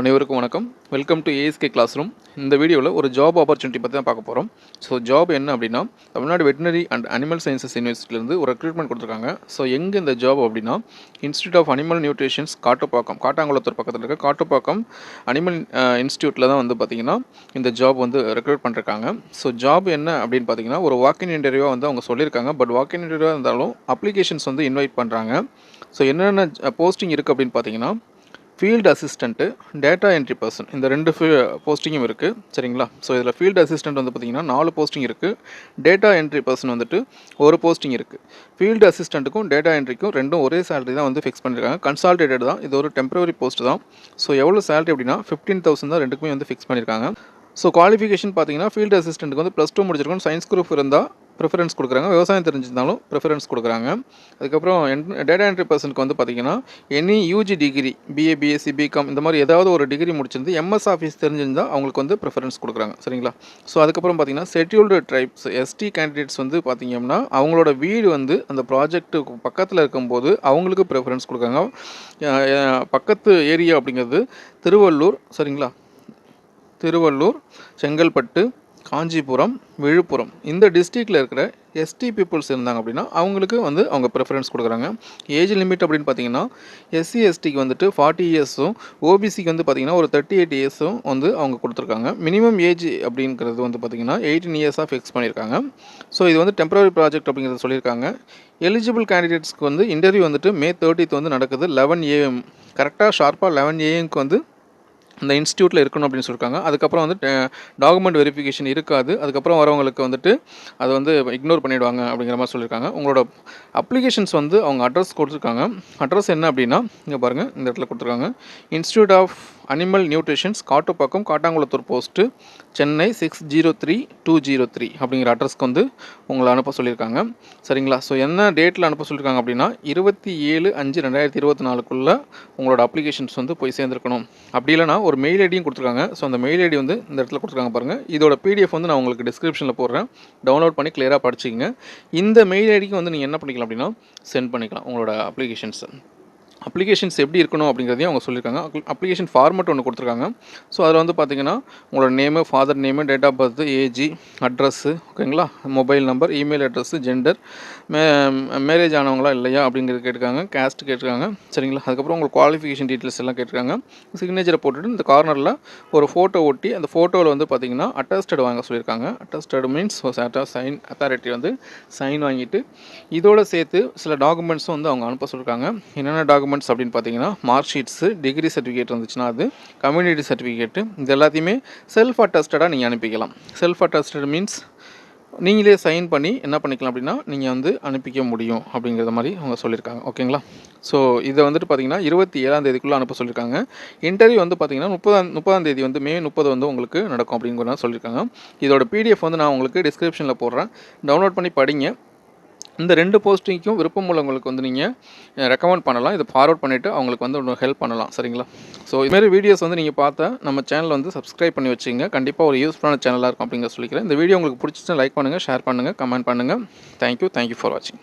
அனைவருக்கும் வணக்கம். Welcome to ASK class room இந்த வீடியோவில் ஒரு ஜாப் ஆப்பர்ச்சுனிட்டி பற்றி தான் பார்க்க போகிறோம் ஸோ ஜாப் என்ன அப்படின்னா Tamil Nadu veterinary and animal sciences யூனிவர்சிட்டிலேருந்து ஒரு ரெக்ரூட்மெண்ட் கொடுத்துருக்காங்க. ஸோ எங்கே இந்த ஜாப் அப்படின்னா institute of animal nutritions Kattupakkam Kattankulathur பக்கத்தில் இருக்க காட்டுப்பாக்கம் அனிமல் இன்ஸ்டியூட்டில் தான் வந்து பார்த்திங்கன்னா இந்த ஜாப் வந்து ரெக்ரூட் பண்ணிருக்காங்க. ஸோ ஜாப் என்ன அப்படின்னு பார்த்தீங்கன்னா ஒரு வாக்கின் இன்டர்வியூவாக வந்து அவங்க சொல்லியிருக்காங்க. பட் வாக்கின் இன்டர்வியூவாக இருந்தாலும் அப்ளிகேஷன்ஸ் வந்து இன்வைட் பண்ணுறாங்க ஸோ என்னென்ன போஸ்டிங் இருக்குது அப்படின்னு பார்த்தீங்கன்னா field assistant data entry person இந்த ரெண்டு போஸ்டிங்கும் இருக்குது சரிங்களா? ஸோ இதில் ஃபீல்டு அசிஸ்டண்ட் வந்து பார்த்திங்கன்னா நாலு போஸ்டிங் இருக்குது டேட்டா என்ட்ரி பர்சன் வந்துட்டு ஒரு போஸ்டிங் இருக்குது ஃபீல்டு அசிஸ்டண்ட்டுக்கும் டேட்டா என்ட்ரிக்கும் ரெண்டும் ஒரே சேலரி தான் வந்து ஃபிக்ஸ் பண்ணியிருக்காங்க கன்சால்டேட்டட் தான். இது ஒரு டெம்பரவரி போஸ்ட் தான். ஸோ எவ்வளோ சேலரி அப்படின்னா ஃபிஃப்டீன் தௌசண்ட் தான் ரெண்டுக்குமே வந்து ஃபிக்ஸ் பண்ணியிருக்காங்க ஸோ குவாலிஃபிகேஷன் பார்த்தீங்கன்னா ஃபீல்டு அசிஸ்டண்ட்டுக்கு வந்து ப்ளஸ் டூ முடிச்சிருக்கணும் சயின்ஸ் குரூப் இருந்தால் ப்ரிஃபரன்ஸ் கொடுக்குறாங்க. விவசாயம் தெரிஞ்சிருந்தாலும் ப்ரிஃபரன்ஸ் கொடுக்குறாங்க. அதுக்கப்புறம் டேட்டா என்ட்ரி பர்சனுக்கு வந்து பார்த்திங்கன்னா any UG degree BA BSc BCom இந்த மாதிரி ஏதாவது ஒரு டிகிரி முடிச்சிருந்து எம்எஸ் ஆஃபீஸ் தெரிஞ்சிருந்தால் அவங்களுக்கு வந்து ப்ரிஃபரன்ஸ் கொடுக்குறாங்க. சரிங்களா? ஸோ அதுக்கப்புறம் பார்த்திங்கன்னா ஷெட்யூல்டு ட்ரைப்ஸ் எஸ்டி கேண்டிடேட்ஸ் வந்து பார்த்தீங்கன்னா அவங்களோட வீடு வந்து அந்த ப்ராஜெக்ட்டுக்கு பக்கத்தில் இருக்கும்போது அவங்களுக்கு ப்ரிஃபரன்ஸ் கொடுக்குறாங்க. பக்கத்து ஏரியா அப்படிங்கிறது திருவள்ளூர் சரிங்களா? திருவள்ளூர் செங்கல்பட்டு காஞ்சிபுரம் விழுப்புரம் இந்த டிஸ்ட்ரிக்டில் இருக்கிற எஸ்டி பீப்புள்ஸ் இருந்தாங்க அப்படின்னா அவங்களுக்கு வந்து அவங்க ப்ரிஃபரன்ஸ் கொடுக்குறாங்க. ஏஜ் லிமிட் அப்படின்னு பார்த்தீங்கன்னா எஸ்சி எஸ்டிக்கு வந்துட்டு ஃபார்ட்டி இயர்ஸும் ஓபிசிக்கு வந்து பார்த்தீங்கன்னா ஒரு தேர்ட்டி எயிட் இயர்ஸும் வந்து அவங்க கொடுத்துருக்காங்க. மினிமம் ஏஜ் அப்படிங்கிறது வந்து பார்த்தீங்கன்னா எயிட்டீன் இயர்ஸாக ஃபிக்ஸ் பண்ணியிருக்காங்க. ஸோ இது வந்து டெம்பரரி ப்ராஜெக்ட் அப்படிங்கிறத சொல்லியிருக்காங்க. எலிஜிபிள் கேண்டிடேட்ஸ்க்கு வந்து இன்டர்வியூ வந்துட்டு மே தேர்ட்டித் வந்து நடக்குது. லெவன் ஏஎம் கரெக்டாக ஷார்ப்பாக லெவன் ஏஎம்க்கு வந்து அந்த இன்ஸ்டியூட்டில் இருக்கணும் அப்படின்னு சொல்லியிருக்காங்க அதுக்கப்புறம் வந்து டாக்குமெண்ட் வெரிஃபிகேஷன் இருக்காது. அதுக்கப்புறம் வரவங்களுக்கு வந்துட்டு அதை வந்து இக்னோர் பண்ணிவிடுவாங்க அப்படிங்கிற மாதிரி சொல்லியிருக்காங்க உங்களோட அப்ளிகேஷன்ஸ் வந்து அவங்க அட்ரஸ் கொடுத்துருக்காங்க. அட்ரஸ் என்ன அப்படின்னா இங்கே பாருங்கள் இந்த இடத்துல கொடுத்துருக்காங்க. Institute of animal nutritions Kattupakkam Kattankulathur post Chennai six zero three two zero three அப்படிங்கிற அட்ரஸ்க்கு வந்து உங்களை அனுப்ப சொல்லியிருக்காங்க. சரிங்களா? ஸோ என்ன டேட்டில் அனுப்ப சொல்லியிருக்காங்க அப்படின்னா இருபத்தி ஏழு அஞ்சு ரெண்டாயிரத்தி இருபத்தி நாலுக்குள்ளே உங்களோட அப்ளிகேஷன்ஸ் வந்து போய் சேர்ந்துருக்கணும். அப்படி இல்லைனா ஒரு மெயில் ஐடியும் கொடுத்துருக்காங்க. ஸோ அந்த மெயில் ஐடி வந்து இந்த இடத்துல கொடுத்துருக்காங்க பாருங்கள் இதோட பிடிஎஃப் வந்து நான் உங்களுக்கு டிஸ்கிரிப்ஷனில் போடுறேன். டவுன்லோட் பண்ணி கிளியராக படிச்சிக்கங்க. இந்த மெயில் ஐடிக்கு வந்து நீங்கள் என்ன பண்ணிக்கலாம் அப்படின்னா சென்ட் பண்ணிக்கலாம் உங்களோட அப்ளிகேஷன்ஸை அப்ளிகேஷன்ஸ் எப்படி இருக்கணும் அப்படிங்கிறதையும் அவங்க சொல்லியிருக்காங்க. அப்ளிகேஷன் ஃபார்மெட் ஒன்று கொடுத்துருக்காங்க. ஸோ அதில் வந்து பார்த்தீங்கன்னா உங்களோட name father name date of birth age address ஓகேங்களா mobile number email address gender மே மேரேஜ் ஆனவங்களா இல்லையா அப்படிங்கிறது கேட்டிருக்காங்க. கேஸ்ட் கேட்டிருக்காங்க. சரிங்களா? அதுக்கப்புறம் உங்களுக்கு குவாலிஃபிகேஷன் டீட்டெயில்ஸ் எல்லாம் கேட்டிருக்காங்க. சிக்னேச்சரை போட்டுட்டு இந்த கார்னரில் ஒரு ஃபோட்டோ ஒட்டி அந்த ஃபோட்டோவில் வந்து பார்த்தீங்கன்னா அட்டஸ்டட் வாங்க சொல்லியிருக்காங்க. அட்டஸ்டட் மீன்ஸ் சைன் அத்தாரிட்டி வந்து சைன் வாங்கிட்டு இதோட சேர்த்து சில டாக்குமெண்ட்ஸும் வந்து அவங்க அனுப்ப சொல்லியிருக்காங்க. என்னென்ன டாக்குமெண்ட்ஸ் அப்படின்னு பார்த்தீங்கன்னா மார்க் ஷீட்ஸு டிகிரி சர்டிஃபிகேட் இருந்துச்சுன்னா அது கம்யூனிட்டி சர்டிஃபிகேட்டு இது எல்லாத்தையுமே செல்ஃப் அட்டஸ்டடாக நீங்கள் அனுப்பிக்கலாம். செல்ஃப் அட்டஸ்டட் மீன்ஸ் நீங்களே சைன் பண்ணி என்ன பண்ணிக்கலாம் அப்படின்னா நீங்கள் வந்து அனுப்பிக்க முடியும் அப்படிங்கிற மாதிரி அவங்க சொல்லியிருக்காங்க. ஓகேங்களா ஸோ இதை வந்துட்டு பார்த்தீங்கன்னா இருபத்தி ஏழாம் தேதிக்குள்ளே அனுப்ப சொல்லியிருக்காங்க. இன்டர்வியூ வந்து பார்த்தீங்கன்னா முப்பதாம் முப்பதாம் தேதி வந்து மே முப்பது வந்து உங்களுக்கு நடக்கும் அப்படிங்கிறத சொல்லியிருக்காங்க. இதோட பிடிஎஃப் வந்து நான் உங்களுக்கு டிஸ்கிரிப்ஷனில் போடுறேன். டவுன்லோட் பண்ணி படிங்க. இந்த ரெண்டு போஸ்டிங்க்கும் விருப்பம் உள்ளவங்களுக்கு வந்து நீங்கள் ரெக்கமெண்ட் பண்ணலாம். இதை ஃபார்வர்ட் பண்ணிவிட்டு அவங்களுக்கு வந்து ஒன்று ஹெல்ப் பண்ணலாம். சரிங்களா? ஸோ இதுமாரி வீடியோஸ் வந்து நீங்கள் பார்த்தா நம்ம சேனல் வந்து சப்ஸ்கிரைப் பண்ணி வச்சுங்க. கண்டிப்பாக ஒரு யூஸ்ஃபுல்லான சேனலாக இருக்கும் அப்படிங்கிற சொல்லிக்கிறேன். இந்த வீடியோ உங்களுக்கு பிடிச்சிச்சுன்னா லைக் பண்ணுங்கள் ஷேர் பண்ணுங்கள் கமெண்ட் பண்ணுங்கள் thank you thank you for வாட்சிங்